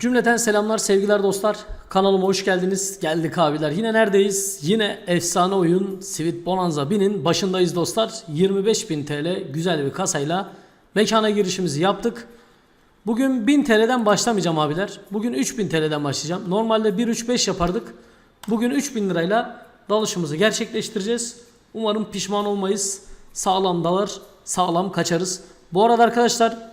Cümleten selamlar, sevgiler dostlar. Kanalıma hoş geldiniz. Geldik abiler. Yine neredeyiz? Yine efsane oyun Sweet Bonanza 1000'in başındayız dostlar. 25.000 TL güzel bir kasayla mekana girişimizi yaptık. Bugün 1000 TL'den başlamayacağım abiler. Bugün 3000 TL'den başlayacağım. Normalde 1-3-5 yapardık. Bugün 3000 lirayla dalışımızı gerçekleştireceğiz. Umarım pişman olmayız. Sağlam dalar, sağlam kaçarız. Bu arada arkadaşlar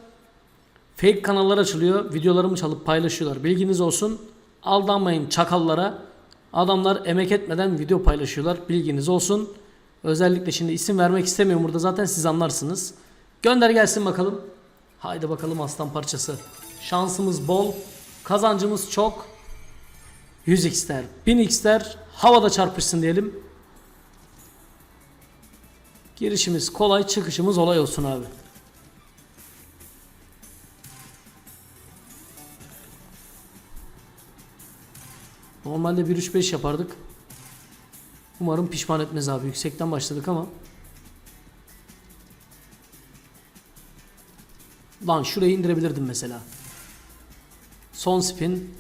Fake kanallar açılıyor. Videolarımı çalıp paylaşıyorlar. Bilginiz olsun. Aldanmayın çakallara. Adamlar emek etmeden video paylaşıyorlar. Bilginiz olsun. Özellikle şimdi isim vermek istemiyorum burada zaten siz anlarsınız. Gönder gelsin bakalım. Haydi bakalım aslan parçası. Şansımız bol. Kazancımız çok. 100x'ler, 1000x'ler havada çarpışsın diyelim. Girişimiz kolay, çıkışımız olay olsun abi. Normalde 1-3-5 yapardık. Umarım pişman etmez abi. Yüksekten başladık ama. Lan şurayı indirebilirdim mesela. Son spin.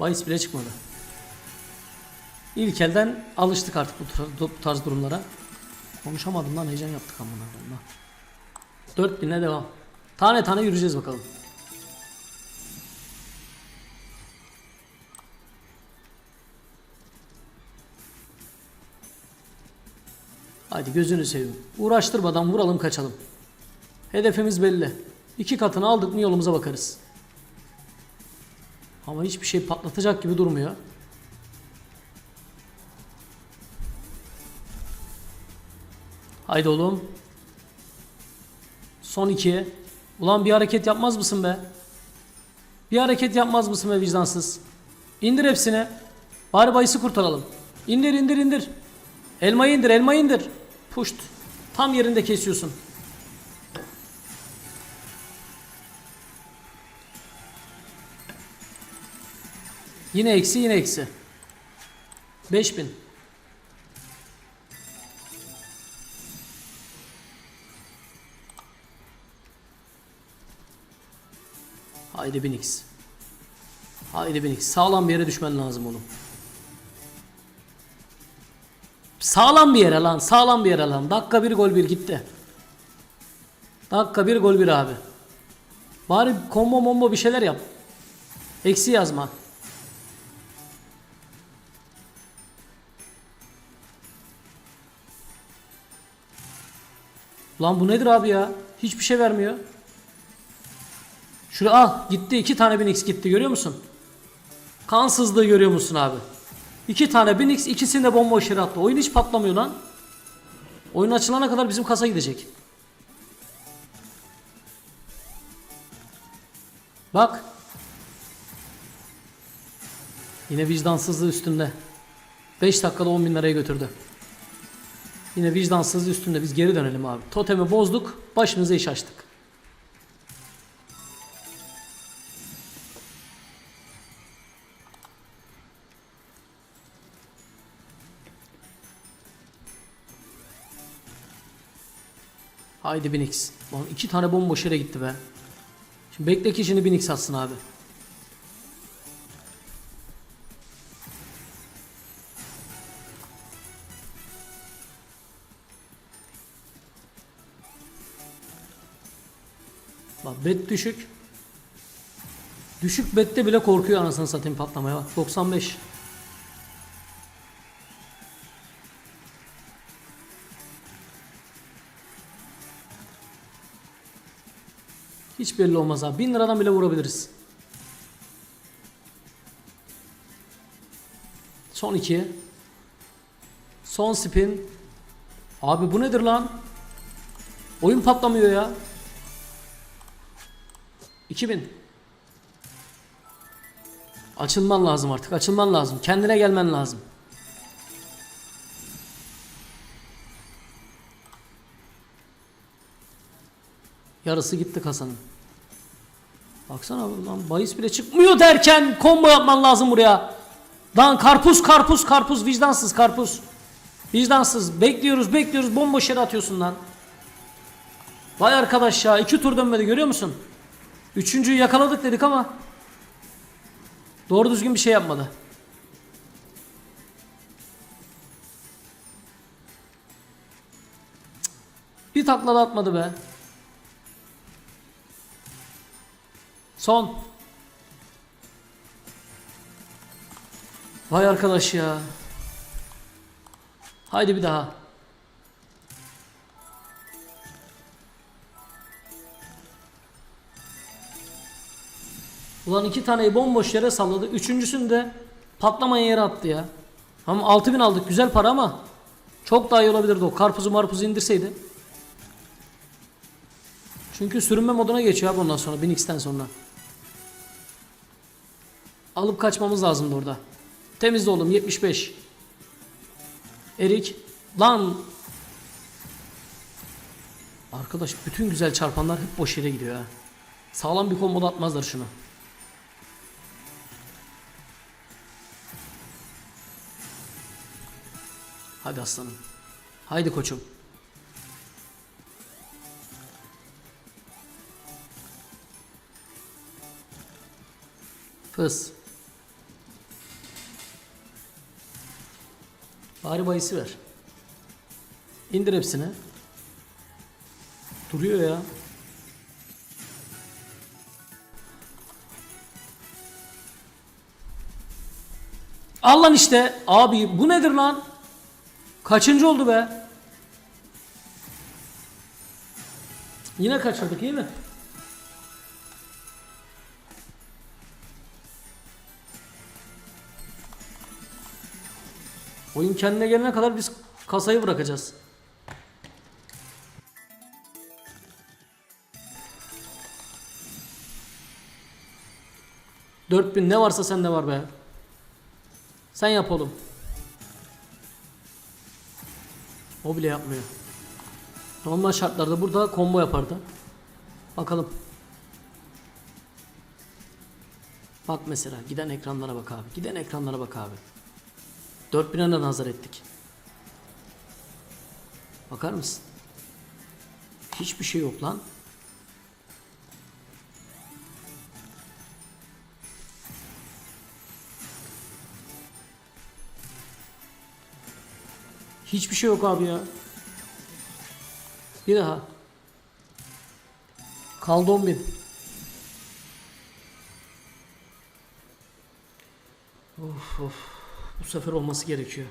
Bahis bile çıkmadı. İlk elden alıştık artık bu tar- bu tarz durumlara. Konuşamadım lan heyecan yaptık amına koyayım. 4000'e devam. Tane tane yürüyeceğiz bakalım. Hadi gözünü seveyim. Uğraştırmadan vuralım kaçalım. Hedefimiz belli. İki katını aldık mı yolumuza bakarız. Ama hiçbir şey patlatacak gibi durmuyor. Haydi oğlum. Son iki. Ulan bir hareket yapmaz mısın be? Bir hareket yapmaz mısın be vicdansız? İndir hepsini. Bari bayısı kurtaralım. İndir indir indir. Elmayı indir elmayı indir. Puşt. Tam yerinde kesiyorsun. Yine eksi yine eksi. 5000. Haydi Binix. Haydi Binix. Sağlam bir yere düşmen lazım oğlum. Sağlam bir yere lan. Sağlam bir yere lan. Dakika bir gol bir gitti. Dakika bir gol bir abi. Bari combo mombo bir şeyler yap. Eksi yazma. Lan bu nedir abi ya? Hiçbir şey vermiyor. Şuraya al. Gitti. iki tane 1000x gitti. Görüyor musun? Kansızlığı görüyor musun abi? İki tane 1000x ikisini de bomboş yere attı. Oyun hiç patlamıyor lan. Oyun açılana kadar bizim kasa gidecek. Bak. Yine vicdansızlığı üstünde. 5 dakikada 10 bin liraya götürdü. Yine vicdansızlığı üstünde. Biz geri dönelim abi. Totemi bozduk. Başımıza iş açtık. Haydi 1000x. Lan iki tane bomboş yere gitti be. Şimdi bekle ki şimdi 1000x atsın abi. Bak bet düşük. Düşük bette bile korkuyor anasını satayım patlamaya bak. 95. Hiç belli olmaz abi. 1000 liradan bile vurabiliriz. Son iki. Son spin. Abi bu nedir lan? Oyun patlamıyor ya. 2000. Açılman lazım artık. Açılman lazım. Kendine gelmen lazım. Yarısı gitti kasanın. Baksana lan bahis bile çıkmıyor derken combo yapman lazım buraya. Lan karpuz karpuz karpuz vicdansız karpuz. Vicdansız. Bekliyoruz bekliyoruz. Bomboş yere atıyorsun lan. Vay arkadaş ya. iki tur dönmedi görüyor musun? Üçüncüyü yakaladık dedik ama. Doğru düzgün bir şey yapmadı. Bir takla da atmadı be. Son. Vay arkadaş ya. Haydi bir daha. Ulan iki taneyi bomboş yere salladı. Üçüncüsünü de patlamayan yere attı ya. Ama 6000 aldık güzel para ama çok daha iyi olabilirdi o. Karpuzu marpuzu indirseydi. Çünkü sürünme moduna geçiyor abi ondan sonra 1000x'ten sonra. Alıp kaçmamız lazımdı orada. Temizle oğlum 75. Erik. Lan. Arkadaş bütün güzel çarpanlar hep boş yere gidiyor ha. Sağlam bir komboda atmazlar şunu. Hadi aslanım. Haydi koçum. Fıs. Bari bayısı ver. İndir hepsini. Duruyor ya. Al lan işte. Abi bu nedir lan? Kaçıncı oldu be? Yine kaçırdık iyi mi? Oyun kendine gelene kadar biz kasayı bırakacağız. Dört bin ne varsa sende var be. Sen yap oğlum. O bile yapmıyor. Normal şartlarda burada combo yapardı. Bakalım. Bak mesela giden ekranlara bak abi. Giden ekranlara bak abi. 4000'e de nazar ettik. Bakar mısın? Hiçbir şey yok lan. Hiçbir şey yok abi ya. Bir daha. Kaldı 10 bin. Of of. Bu sefer olması gerekiyor.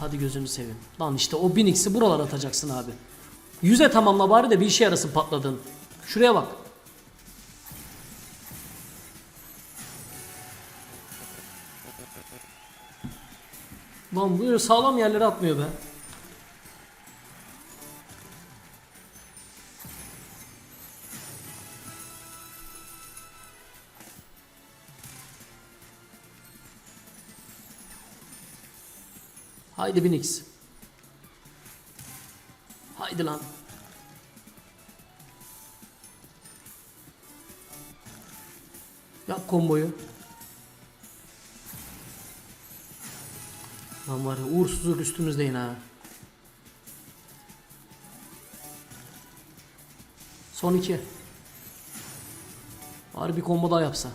Hadi gözünü seveyim. Lan işte o 1000x'i buralara atacaksın abi. Yüze tamamla bari de bir işe yarasın patladın. Şuraya bak. Lan böyle sağlam yerlere atmıyor be. Haydi Binix. Haydi lan. Yap komboyu. Lan var ya uğursuzluk üstümüzde yine ha. Son iki. Bari bir combo daha yapsa.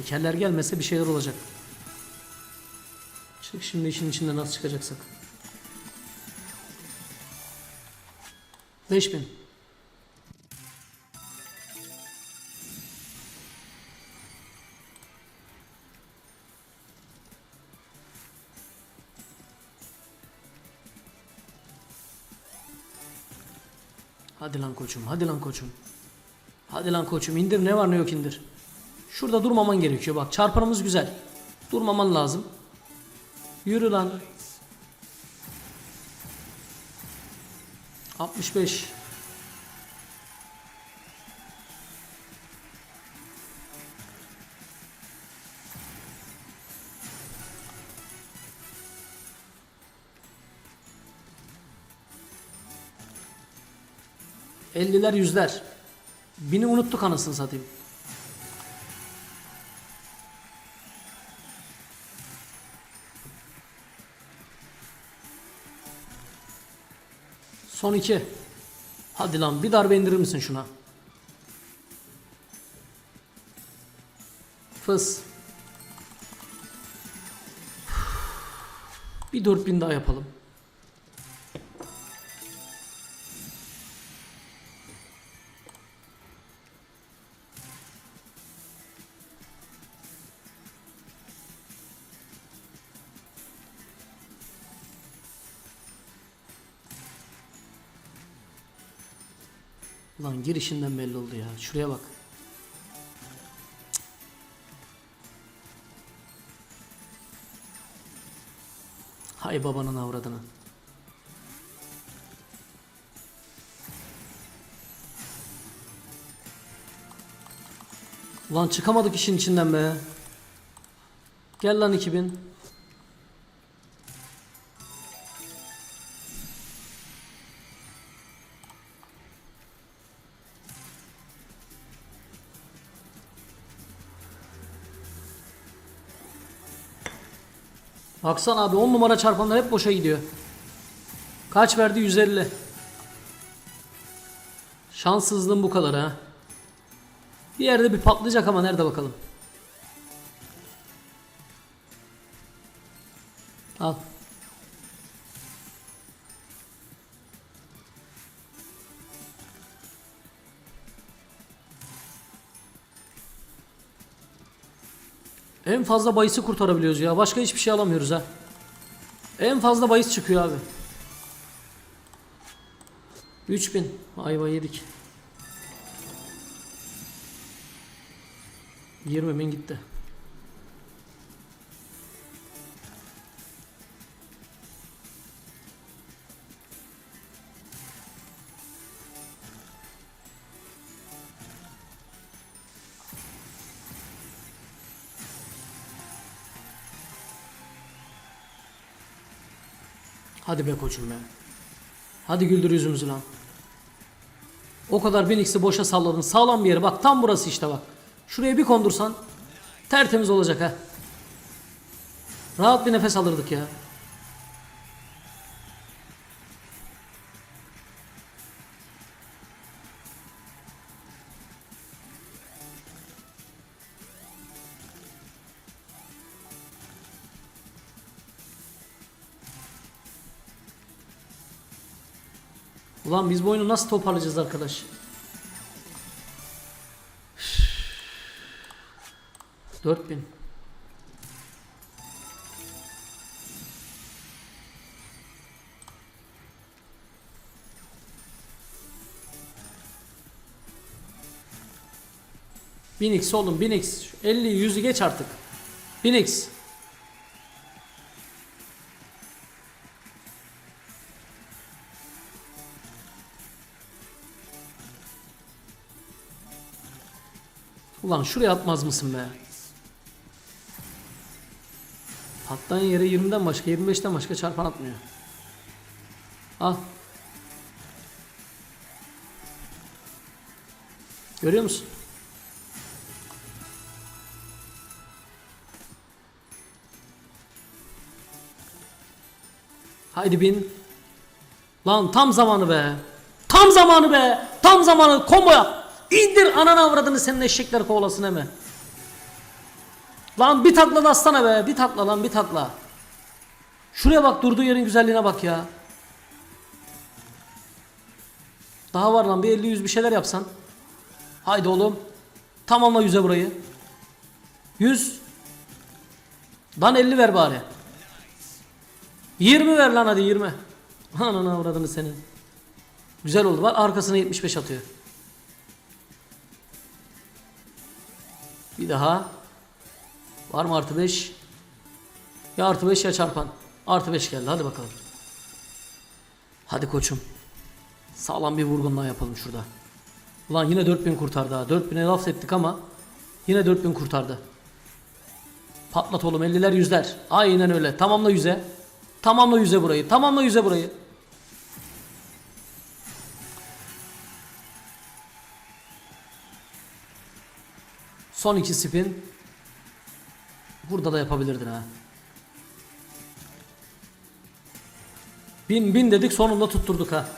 Şekerler gelmese bir şeyler olacak. Çık şimdi işin içinde nasıl çıkacaksak. 5000. Hadi lan koçum, hadi lan koçum. Hadi lan koçum indir ne var ne yok indir. Şurada durmaman gerekiyor bak çarpanımız güzel. Durmaman lazım. Yürü lan. 65. 50'ler yüzler. Bini unuttuk anasını satayım. Son iki. Hadi lan bir darbe indirir misin şuna? Fıs. Bir 4000 daha yapalım. Lan girişinden belli oldu ya. Şuraya bak. Hay babanın avradını. Ulan çıkamadık işin içinden be. Gel lan 2000. Baksana abi 10 numara çarpanlar hep boşa gidiyor. Kaç verdi? 150. Şanssızlığım bu kadar ha. Bir yerde bir patlayacak ama nerede bakalım. Al. En fazla bayısı kurtarabiliyoruz ya. Başka hiçbir şey alamıyoruz ha. En fazla bayıs çıkıyor abi. 3000. Ayva yedik. 20 bin gitti. Hadi be koçum be. Hadi güldür yüzümüzü lan. O kadar Phoenix'i boşa salladın. Sağlam bir yere bak. Tam burası işte bak. Şuraya bir kondursan tertemiz olacak ha. Rahat bir nefes alırdık ya. Ulan biz bu oyunu nasıl toparlayacağız arkadaş? Dört bin. Binix oğlum Binix. 50 100'ü geç artık. Binix. Ulan şuraya atmaz mısın be? Patlayan yere 20'den başka 25'ten başka çarpan atmıyor. Al. Görüyor musun? Haydi bin. Lan tam zamanı be. Tam zamanı be. Tam zamanı. Combo yap. İndir ananı avradını senin eşekler kovalasın hemen. Lan bir takla da atsana be. Bir takla lan bir takla. Şuraya bak durduğu yerin güzelliğine bak ya. Daha var lan bir 50 100 bir şeyler yapsan. Haydi oğlum. Tamamla 100'e burayı. 100. Lan 50 ver bari. 20 ver lan hadi 20. Ananı avradını senin. Güzel oldu. Bak arkasına 75 atıyor. Bir daha. Var mı artı 5? Ya artı 5 ya çarpan. Artı 5 geldi. Hadi bakalım. Hadi koçum. Sağlam bir vurgun daha yapalım şurada. Ulan yine 4000 kurtardı ha. 4000'e laf ettik ama yine 4000 kurtardı. Patlat oğlum 50'ler yüzler. Aynen öyle. Tamamla yüze. Tamamla yüze burayı. Tamamla yüze burayı. Son iki spin. Burada da yapabilirdin ha. Bin bin dedik sonunda tutturduk ha.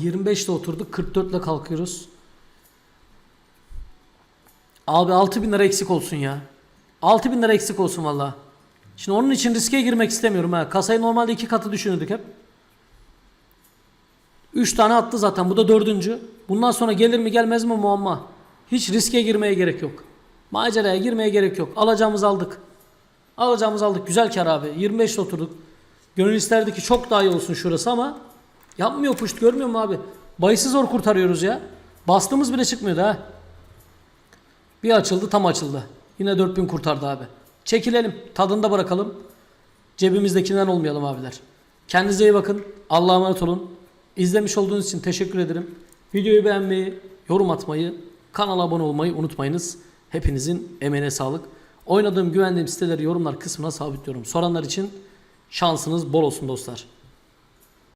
...25'te oturduk... ...44 ile kalkıyoruz. Abi 6000 lira eksik olsun ya. 6000 lira eksik olsun valla. Şimdi onun için riske girmek istemiyorum ha. Kasayı normalde iki katı düşünürdük hep. 3 tane attı zaten. Bu da dördüncü. Bundan sonra gelir mi gelmez mi muamma. Hiç riske girmeye gerek yok. Maceraya girmeye gerek yok. Alacağımızı aldık. Alacağımızı aldık. Güzel kar abi. 25'te oturduk. Gönül isterdi ki çok daha iyi olsun şurası ama yapmıyor puşt görmüyor mu abi? Bayısı zor kurtarıyoruz ya. Bastığımız bile çıkmıyordu ha. Bir açıldı tam açıldı. Yine 4000 kurtardı abi. Çekilelim. Tadında bırakalım. Cebimizdekinden olmayalım abiler. Kendinize iyi bakın. Allah'a emanet olun. İzlemiş olduğunuz için teşekkür ederim. Videoyu beğenmeyi, yorum atmayı, kanala abone olmayı unutmayınız. Hepinizin emeğine sağlık. Oynadığım güvendiğim siteleri yorumlar kısmına sabitliyorum. Soranlar için şansınız bol olsun dostlar.